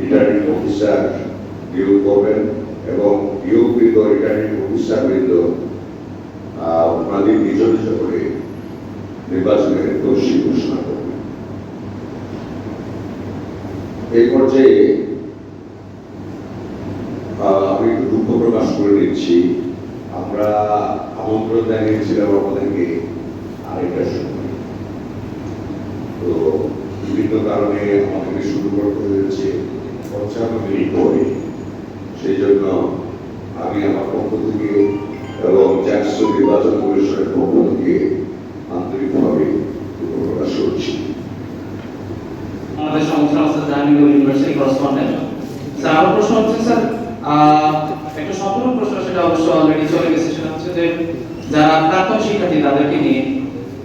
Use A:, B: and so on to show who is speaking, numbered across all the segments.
A: Returning officer নিয়োগ করবেন এবং নিয়োগকৃত রিটার্নিং অফিসার বৃন্দ ওনাদের নিজ নিজ করে নির্বাচনের দোষী ঘোষণা করবেন। এই পর্যায়ে আমি একটু দুঃখ প্রকাশ করে নিচ্ছি। আমরা আমন্ত্রণ জানিয়েছিলাম আমাদেরকে আড়াইটার সময় তো বিভিন্ন কারণে আমাদেরকে শুরু করতে হয়েছে পঞ্চান্ন মিনিট পরে সেই জন্য আমি আমার পক্ষ থেকে এবং জ্যাকসো নির্বাচন পরিষদের পক্ষ থেকে আন্তরিকভাবে প্রকাশ করছি
B: আমাদের সংস্থা আছে ইউনিভার্সিটি করসপন্ডেন্ট স্যার আমার প্রশ্ন হচ্ছে স্যার? একটা প্রশ্ন, সেটা অবশ্য অলরেডি চলে গেছে, সেটা হচ্ছে যে যারা প্রাক্তন শিক্ষার্থী, তাদেরকে নিয়ে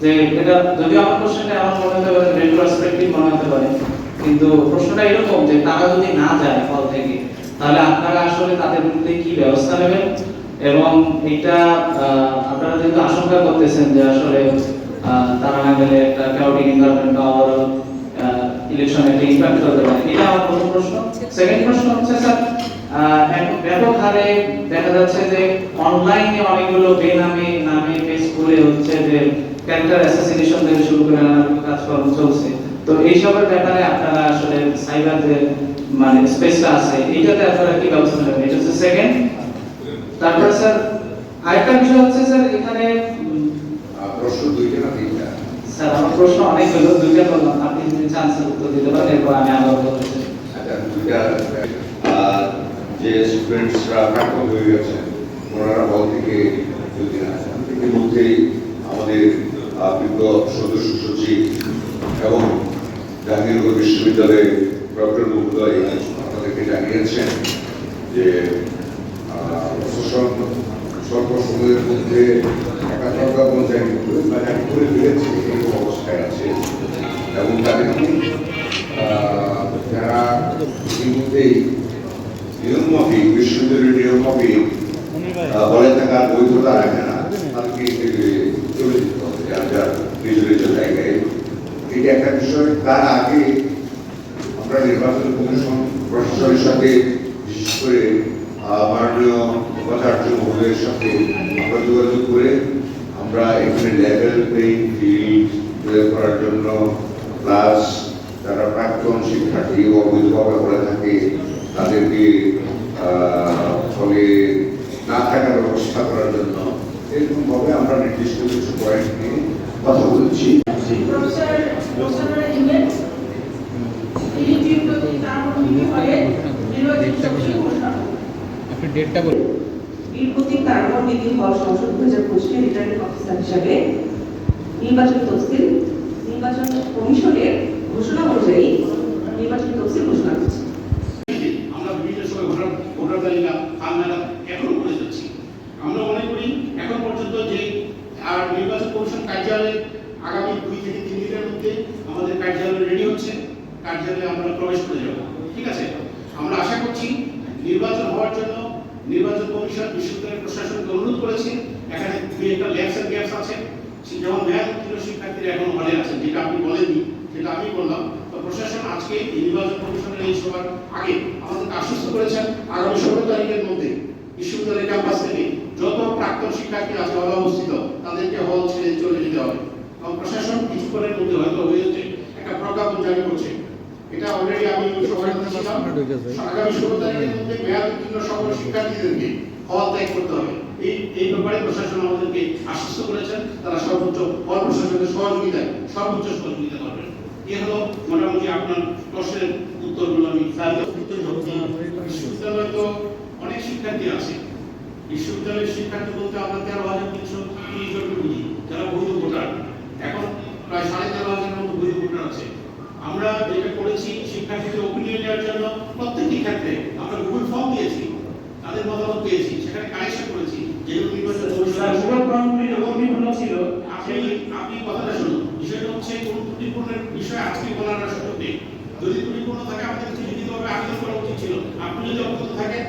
B: যে এটা যদিও আমার প্রশ্নটা এমন মনে হতে পারে রেট্রোস্পেক্টিভ মনে হতে পারে, কিন্তু প্রশ্নটা এরকম যে তারা যদি না যায় ফল থেকে তাহলে আপনারা আসলে তাদের বিরুদ্ধে কি ব্যবস্থা নেবেন? এবং এটা আপনারা যেহেতু আশঙ্কা করতেছেন যে আসলে তারা না গেলে একটা ইলেকশন একটা ইম্প্যাক্ট হতে পারে। এটা আমার প্রথম প্রশ্ন। সেকেন্ড প্রশ্ন হচ্ছে, স্যার ব্যাপক হারে দেখা যাচ্ছে যে অনলাইনে অনেকগুলো বেনামে, নামে পেজ হচ্ছে যে ক্যারেক্টার অ্যাসাসিনেশন থেকে শুরু করে নানান কাজকর্ম চলছে। তো এইসবের ব্যাপারে আপনারা আসলে সাইবার যে মানে স্পেসটা আছে এইটাতে আপনারা কি ব্যবস্থা নেবেন? এটা হচ্ছে সেকেন্ড তারপরে স্যার আরেকটা বিষয় হচ্ছে স্যার এখানে
A: প্রশ্ন দুইটা না তিনটা?
B: স্যার আমার প্রশ্ন অনেক হলো দুইটা বললাম আপনি যদি চান স্যার উত্তর দিতে পারেন এরপর আমি আবার বলতে চাই
A: আচ্ছা দুইটা আর যে স্টুডেন্টসরা প্রাক্তন হয়ে গেছেন ওনারা হল থেকে যদি আসেন ইতিমধ্যেই আমাদের বিজ্ঞ সদস্য সচিব এবং জাহাঙ্গীরনগর বিশ্ববিদ্যালয়ের ডক্টর মুগ্ধয় আমাদেরকে জানিয়েছেন যে স্বল্প সময়ের মধ্যে একাত্তরটা পঞ্চায়েত করে করে ফেলেছে এরকম অবস্থায় আছে। এবং যারা ইতিমধ্যেই নিয়মমাফিক বিশ্ববিদ্যালয়ের নিয়মমাফিক বলে থাকার বৈধতা রাখে না, তাদেরকে চলে যেতে হবে, যার যার জায়গায়। এটা একটা বিষয়, তার আমরা নির্বাচন কমিশন প্রশাসনের সাথে বিশেষ করে মাননীয় উপাচার্য মহোদয়ের সাথে আমরা যোগাযোগ করে আমরা এখানে লেভেল প্লেইং ফিল্ড প্রয়োগ করার জন্য প্লাস যারা প্রাক্তন শিক্ষার্থী অবৈধভাবে করে থাকে তাদেরকে আহ, ফলে না থাকার ব্যবস্থা করার জন্য এরকম ভাবে আমরা নির্দিষ্ট কিছু পয়েন্ট নিয়ে কথা বলছি।
C: ডেটটা বলুন
D: বীরপ্রতীক তারপর বিধি হল সংসদ দু হাজার পঁচিশে রিটার্নিং অফিসার হিসাবে নির্বাচন তফসিল নির্বাচন কমিশনের ঘোষণা অনুযায়ী নির্বাচন তফসিল ঘোষণা করছে।
E: আমরা বিভিন্ন সময় ভোটার ভোটার তালিকা নাগাদ এখনও করে যাচ্ছি। আমরা মনে করি এখন পর্যন্ত যে আর নির্বাচন কমিশন কার্যালয়ে আগামী দুই থেকে তিন দিনের মধ্যে আমাদের কার্যালয় রেডি হচ্ছে। কার্যালয়ে আমরা প্রবেশ করে যাব। ঠিক আছে? আমরা আশা করছি নির্বাচন হওয়ার জন্য নির্বাচন কমিশন, বিশ্ববিদ্যালয় প্রশাসনকে অনুরোধ করেছে, এখানে দুই একটা ল্যাবস এন্ড গ্যাপস আছে যেমন ম্যাথ উত্তীর্ণ শিক্ষার্থীরা এখন হলে আছেন, যেটা আপনি বলেননি যেটা আমি বললাম। তো প্রশাসন আজকে এই নির্বাচন কমিশনের এই সভার আগে আমাদেরকে আশ্বস্ত করেছেন, আগামী ষোলো তারিখের মধ্যে বিশ্ববিদ্যালয় ক্যাম্পাস থেকে যত প্রাক্তন শিক্ষার্থী আছে হলে অবস্থিত, তাদেরকে হল ছেড়ে চলে যেতে হবে। এবং প্রশাসন কিছুক্ষণের মধ্যে হয়তো হয়ে যাচ্ছে, একটা প্রজ্ঞাপন জারি করছে। অলরেডি আমি সবাই ছিলাম আগামী ষোলো মধ্যে মেয়াদ সকল শিক্ষার্থীদেরকে হল ত্যাগ করতে হবে এই এই ব্যাপারে প্রশাসন আমাদেরকে আশ্বস্ত করেছেন তারা সর্বোচ্চ হল প্রশাসনের সহযোগিতায় সর্বোচ্চ সহযোগিতা করবেন এ হলো মোটামুটি আপনার প্রশ্নের উত্তরগুলো আমি। বিশ্ববিদ্যালয়ে তো অনেক শিক্ষার্থী আছে বিশ্ববিদ্যালয়ের শিক্ষার্থী বলতে আমরা তেরো হাজার তিনশো তিরিশ জনকে বুঝি যারা বৈধ ভোটার এখন প্রায় সাড়ে তেরো হাজারের মতো বৈধ ভোটার আছে আমরা যেটা শিক্ষার্থীদের ওপিনিয়ন নেওয়ার জন্য প্রত্যেকটি ক্ষেত্রে আমরা গুগল ফর্ম দিয়েছি তাদের মতামত পেয়েছি সেখানে কালেকশন করেছি যেগুলো নির্বাচন
B: গুগল ফর্মগুলি এবং ছিল
E: আপনি আপনি কথাটা শুনুন বিষয়টা হচ্ছে কোন ত্রুটিপূর্ণের বিষয়ে আজকে বলার সুযোগ নেই। যদি ত্রুটিপূর্ণ থাকে আমাদের লিখিতভাবে আবেদন করা উচিত ছিল। আপনি যদি অবগত থাকেন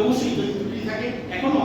E: অবশ্যই থাকে এখনও